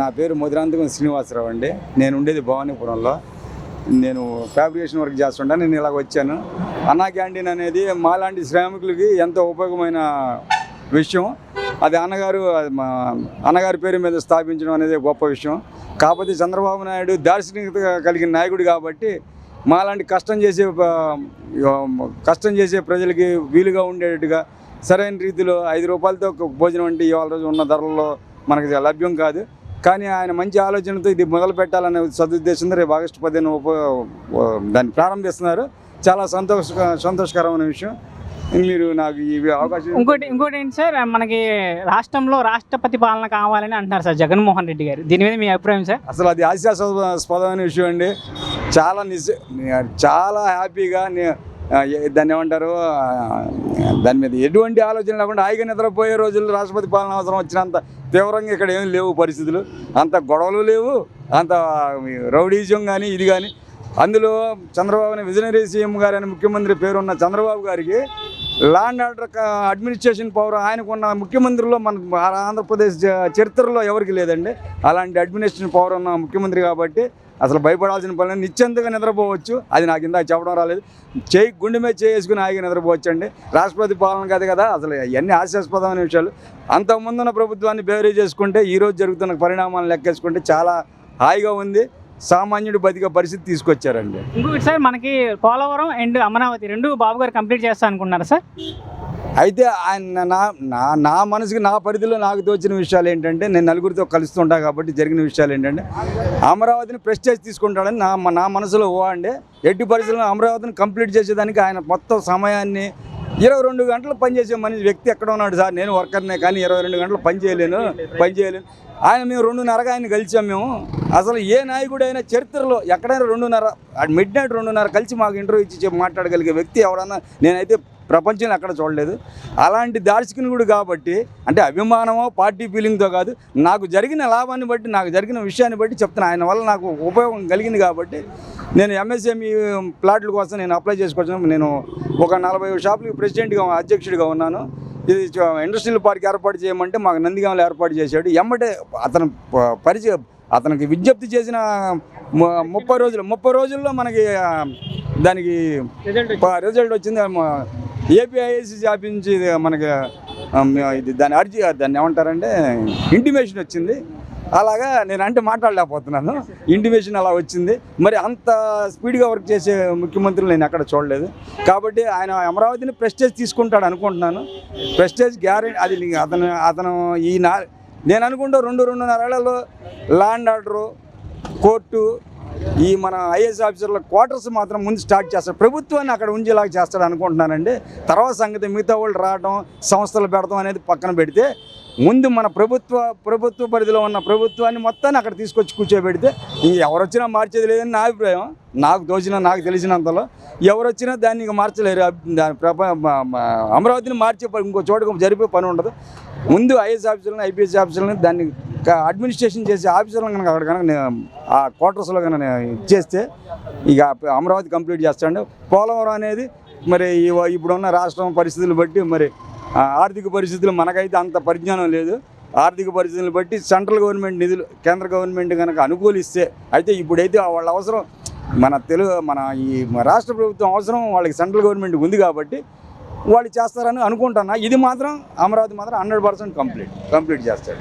నా పేరు ముదిరాంతకం శ్రీనివాసరావు అండి. నేను ఉండేది భవానీపురంలో. నేను ఫ్యాబ్రికేషన్ వర్క్ చేస్తుంటా నేను ఇలాగ వచ్చాను. అన్నా క్యాంటీన్ అనేది మాలాంటి శ్రామికులకి ఎంతో ఉపయోగమైన విషయం. అది అన్నగారు మా అన్నగారి పేరు మీద స్థాపించడం అనేది గొప్ప విషయం. కాకపోతే చంద్రబాబు నాయుడు దార్శనికత కలిగిన నాయకుడు కాబట్టి మాలాంటి కష్టం చేసే కష్టం చేసే ప్రజలకి వీలుగా ఉండేటట్టుగా సరైన రీతిలో ఐదు రూపాయలతో భోజనం అంటే ఇవాళ రోజు ఉన్న ధరల్లో మనకి లభ్యం కాదు. కానీ ఆయన మంచి ఆలోచనతో ఇది మొదలు పెట్టాలనే సదుద్దేశంతో రేపు ఆగస్టు పదిహేను ఉప దాన్ని ప్రారంభిస్తున్నారు. చాలా సంతోష సంతోషకరమైన విషయం. మీరు నాకు ఈ అవకాశం ఇంకోటి ఇంకోటి ఏంటి సార్ మనకి రాష్ట్రంలో రాష్ట్రపతి పాలన కావాలని అంటున్నారు సార్ జగన్మోహన్ రెడ్డి గారు. దీని మీద మీ అభిప్రాయం సార్? అసలు అది హాస్యాస్పదమైన విషయం అండి. చాలా నిజ చాలా హ్యాపీగా దాన్ని ఏమంటారు దాని మీద ఎటువంటి ఆలోచన లేకుండా హాయిగా నిద్రపోయే రోజుల్లో రాష్ట్రపతి పాలన అవసరం వచ్చినంత తీవ్రంగా ఇక్కడ ఏం లేవు పరిస్థితులు. అంత గొడవలు లేవు అంత రౌడీజం కానీ ఇది కానీ అందులో చంద్రబాబు విజనరీ సీఎం గారు అని ముఖ్యమంత్రి పేరున్న చంద్రబాబు గారికి ల్యాండ్ ఆర్డర్ అడ్మినిస్ట్రేషన్ పవర్ ఆయనకున్న ముఖ్యమంత్రిలో మన ఆంధ్రప్రదేశ్ చరిత్రలో ఎవరికి లేదండి. అలాంటి అడ్మినిస్ట్రేషన్ పవర్ ఉన్న ముఖ్యమంత్రి కాబట్టి అసలు భయపడాల్సిన పని లేదు. నిద్రపోవచ్చు. అది నాకు ఇందాక చెప్పడం రాలేదు. చేయి గుండె మీద చేసుకుని హాయిగా నిద్రపోవచ్చు అండి రాష్ట్రపతి పాలన కాదు కదా అసలు ఇవన్నీ హాస్యాస్పదమైన విషయాలు. అంతకుముందున్న ప్రభుత్వాన్ని బేరీ చేసుకుంటే ఈరోజు జరుగుతున్న పరిణామాలను లెక్కేసుకుంటే చాలా హాయిగా ఉంది. సామాన్యుడు బతికే పరిస్థితి తీసుకొచ్చారండి. ఇంకొకటి సార్ మనకి పోలవరం అండ్ అమరావతి రెండు బాబు గారు కంప్లీట్ చేస్తా అనుకున్నారా సార్? అయితే ఆయన నా నా నా మనసుకి నా పరిధిలో నాకు తోచిన విషయాలు ఏంటంటే నేను నలుగురితో కలుస్తుంటా కాబట్టి జరిగిన విషయాలు ఏంటంటే అమరావతిని ప్రెస్టేజ్ తీసుకుంటాడని నా నా మనసులో ఓ అండి. ఎట్టి పరిస్థితుల్లో అమరావతిని కంప్లీట్ చేసేదానికి ఆయన మొత్తం సమయాన్ని ఇరవై రెండు గంటలు పనిచేసే మనిషి వ్యక్తి ఎక్కడ ఉన్నాడు సార్? నేను వర్కర్నే కానీ ఇరవై రెండు గంటలు పని చేయలేను పని చేయలేను. ఆయన మేము రెండున్నరగా ఆయన కలిసాం మేము. అసలు ఏ నాయకుడైనా చరిత్రలో ఎక్కడైనా రెండున్నర మిడ్ నైట్ రెండున్నర కలిసి మాకు ఇంటర్వ్యూ ఇచ్చి మాట్లాడగలిగే వ్యక్తి ఎవడన్నా నేనైతే ప్రపంచంలో ఎక్కడ చూడలేదు. అలాంటి దార్శనికుడు కాబట్టి అంటే అభిమానమో పార్టీ ఫీలింగ్తో కాదు నాకు జరిగిన లాభాన్ని బట్టి నాకు జరిగిన విషయాన్ని బట్టి చెప్తున్నా. ఆయన వల్ల నాకు ఉపయోగం కలిగింది కాబట్టి నేను ఎంఎస్ఎంఈ ప్లాట్ల కోసం నేను అప్లై చేసుకోవచ్చు నేను ఒక నలభై షాపులకి ప్రెసిడెంట్గా అధ్యక్షుడిగా ఉన్నాను. ఇది ఇండస్ట్రియల్ పార్క్ ఏర్పాటు చేయమంటే మాకు నందిగామలో ఏర్పాటు చేశాడు. ఎమ్మటే అతను ప- అతనికి విజ్ఞప్తి చేసిన ముప్పై రోజులు ముప్పై రోజుల్లో మనకి దానికి రిజల్ట్ వచ్చింది. ఏపీఐఏసీ ఆఫీస్ నుంచి మనకి ఇది దాని అర్జీ దాన్ని ఏమంటారంటే ఇంటిమేషన్ వచ్చింది. అలాగా నేను అంటే మాట్లాడలేకపోతున్నాను. ఇంటిమేషన్ అలా వచ్చింది. మరి అంత స్పీడ్గా వర్క్ చేసే ముఖ్యమంత్రులు నేను ఎక్కడ చూడలేదు. కాబట్టి ఆయన అమరావతిని ప్రెస్టేజ్ తీసుకుంటాడు అనుకుంటున్నాను. ప్రెస్టేజ్ గ్యారెంటీ అది అతను అతను ఈ నా నేను అనుకుంటా రెండు రెండున్నరేళ్ళలో ల్యాండ్ ఆర్డరు కోర్టు ఈ మన ఐఏఎస్ ఆఫీసర్ల క్వార్టర్స్ మాత్రం ముందు స్టార్ట్ చేస్తాడు ప్రభుత్వాన్ని అక్కడ ఉంచేలాగా చేస్తాడు అనుకుంటున్నానండి. తర్వాత సంగతి మిగతా వాళ్ళు రావడం సంస్థలు పెడతాం అనేది పక్కన పెడితే ముందు మన ప్రభుత్వ ప్రభుత్వ పరిధిలో ఉన్న ప్రభుత్వాన్ని మొత్తాన్ని అక్కడ తీసుకొచ్చి కూర్చోబెడితే ఎవరొచ్చినా ఎవరు వచ్చినా మార్చేది లేదని నా అభిప్రాయం. నాకు తోచిన నాకు తెలిసినంతలో ఎవరు వచ్చినా దాన్ని ఇంక మార్చలేరు. దాని ప్రప అమరావతిని మార్చే పని ఇంకో చోటకు జరిపే పని ఉండదు. ముందు ఐఏఎస్ ఆఫీసర్లను ఐపీఎస్ ఆఫీసర్లను దాన్ని అడ్మినిస్ట్రేషన్ చేసే ఆఫీసర్లను కనుక అక్కడ కనుక ఆ క్వార్టర్స్లో కనుక చేస్తే ఇచ్చేస్తే ఇక అమరావతి కంప్లీట్ చేస్తాడు. పోలవరం అనేది మరి ఇప్పుడున్న రాష్ట్రం పరిస్థితులు బట్టి మరి ఆర్థిక పరిస్థితులు మనకైతే అంత పరిజ్ఞానం లేదు. ఆర్థిక పరిస్థితులను బట్టి సెంట్రల్ గవర్నమెంట్ నిధులు కేంద్ర గవర్నమెంట్ కనుక అనుకూలిస్తే అయితే ఇప్పుడైతే వాళ్ళ అవసరం మన తెలుగు మన ఈ రాష్ట్ర ప్రభుత్వం అవసరం వాళ్ళకి సెంట్రల్ గవర్నమెంట్ ఉంది కాబట్టి వాళ్ళు చేస్తారని అనుకుంటున్నా. ఇది మాత్రం అమరావతి మాత్రం హండ్రెడ్ పర్సెంట్ కంప్లీట్ కంప్లీట్ చేస్తాడు.